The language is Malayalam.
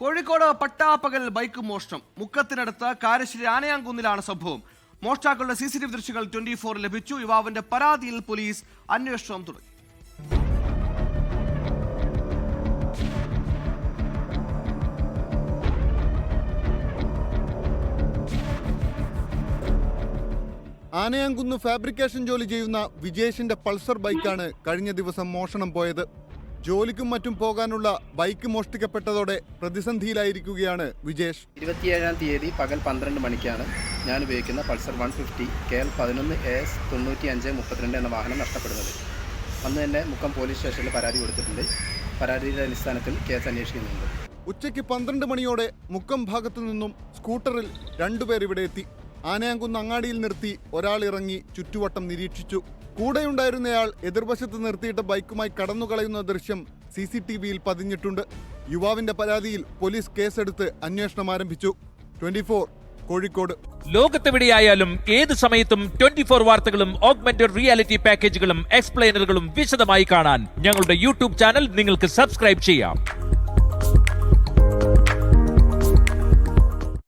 കോഴിക്കോട് പട്ടാപ്പകൽ ബൈക്ക് മോഷണം. മുക്കത്തിനടുത്ത് കാരശ്ശേരി ആനയാങ്കുന്നിലാണ് സംഭവം. മോഷ്ടാക്കളുടെ സി സി ടി വി ദൃശ്യങ്ങൾ ട്വന്റി ഫോർ ലഭിച്ചു. യുവാവിന്റെ പരാതിയിൽ പോലീസ് അന്വേഷണം തുടങ്ങി. ആനയാങ്കുന്ന് ഫാബ്രിക്കേഷൻ ജോലി ചെയ്യുന്ന വിജേഷിന്റെ പൾസർ ബൈക്കാണ് കഴിഞ്ഞ ദിവസം മോഷണം പോയത്. ജോലിക്കും മറ്റും പോകാനുള്ള ബൈക്ക് മോഷ്ടിക്കപ്പെട്ടതോടെ പ്രതിസന്ധിയിലായിരിക്കുകയാണ് വിജേഷ്. ഇരുപത്തിയേഴാം തീയതി പകൽ പന്ത്രണ്ട് മണിക്കാണ് ഞാൻ ഉപയോഗിക്കുന്ന Pulsar one fifty K L പതിനൊന്ന് എ എസ് തൊണ്ണൂറ്റി അഞ്ച് മുപ്പത്തിരണ്ട് എന്ന വാഹനം നഷ്ടപ്പെടുന്നത്. അന്ന് തന്നെ മുക്കം പോലീസ് സ്റ്റേഷനിൽ പരാതി കൊടുത്തിട്ടുണ്ട്. പരാതിയുടെ അടിസ്ഥാനത്തിൽ കേസ് അന്വേഷിക്കുന്നുണ്ട്. ഉച്ചയ്ക്ക് പന്ത്രണ്ട് മണിയോടെ മുക്കം ഭാഗത്തു നിന്നും സ്കൂട്ടറിൽ രണ്ടുപേർ ഇവിടെ എത്തി. ആനയാങ്കുന്ന് അങ്ങാടിയിൽ നിർത്തി ഒരാൾ ഇറങ്ങി ചുറ്റുവട്ടം നിരീക്ഷിച്ചു. കൂടെയുണ്ടായിരുന്നയാൾ എതിർവശത്ത് നിർത്തിയിട്ട് ബൈക്കുമായി കടന്നു കളയുന്ന ദൃശ്യം സി സി ടി വിയിൽ പതിഞ്ഞിട്ടുണ്ട്. യുവാവിന്റെ പരാതിയിൽ പോലീസ് കേസെടുത്ത് അന്വേഷണം ആരംഭിച്ചു. Twenty four Kozhikode. ലോകത്തെവിടെയായാലും ഏത് സമയത്തും ട്വന്റി ഫോർ വാർത്തകളും ഓഗ്മെന്റഡ് റിയാലിറ്റി പാക്കേജുകളും എക്സ്പ്ലെയിനറുകളും വിശദമായി കാണാൻ ഞങ്ങളുടെ യൂട്യൂബ് ചാനൽ നിങ്ങൾക്ക് സബ്സ്ക്രൈബ് ചെയ്യാം.